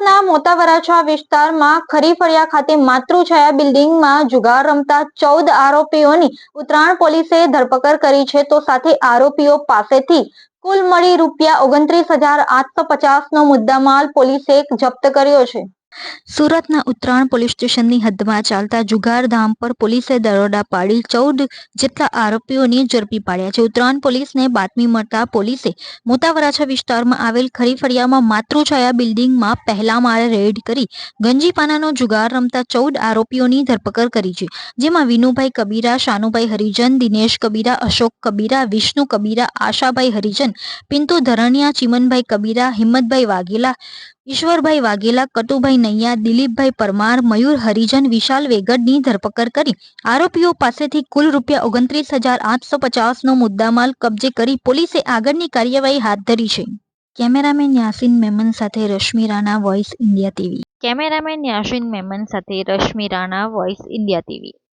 સુરતના મોટા વરાછા વિસ્તારમાં ખરીફળિયા ખાતે માતૃછાયા બિલ્ડિંગમાં જુગાર રમતા ચૌદ આરોપીઓની ઉત્તરાયણ પોલીસે ધરપકડ કરી છે. તો સાથે આરોપીઓ પાસેથી કુલ મળી રૂપિયા ઓગણત્રીસ હજાર આઠસો પચાસનો મુદ્દામાલ પોલીસે જપ્ત કર્યો છે. સુરતના ઉત્તરાયણ પોલીસ સ્ટેશનની હદમાં ચાલતા જુગારધામ પર પોલીસે દરોડા પાડી ચૌદ જેટલા આરોપીઓને ઝડપી પાડ્યા છે. ઉત્તરાયણ પોલીસને બાતમી મળતા પોલીસે મોટા વરાછા વિસ્તારમાં આવેલ ખરીફળિયામાં માતૃછાયા બિલ્ડિંગમાં પહેલા માળે રેડ કરી ગંજીપાનાનો જુગાર રમતા ચૌદ આરોપીઓની ધરપકડ કરી છે. જેમાં વિનુભાઈ કબીરા, શાનુભાઈ હરિજન, દિનેશ કબીરા, અશોક કબીરા, વિષ્ણુ કબીરા, આશાભાઈ હરિજન પિંતુ ધરણિયા, ચિમનભાઈ કબીરા, હિંમતભાઈ વાઘેલા ઈશ્વરભાઈ વાઘેલા, કટુભાઈ નૈયા, દિલીપભાઈ પરમાર, મયુર હરિજન, વિશાલ વેગડની ધરપકડ કરી. આરોપીઓ પાસેથી કુલ રૂપિયા ઓગણત્રીસ હજાર આઠસો પચાસનો મુદ્દામાલ કબજે કરી પોલીસે આગળની કાર્યવાહી હાથ ધરી છે. કેમેરામેન યાસીન મેમન સાથે Rashmi Rana voice India TV cameraman Yasin Memon સાથે Rashmi Rana voice India TV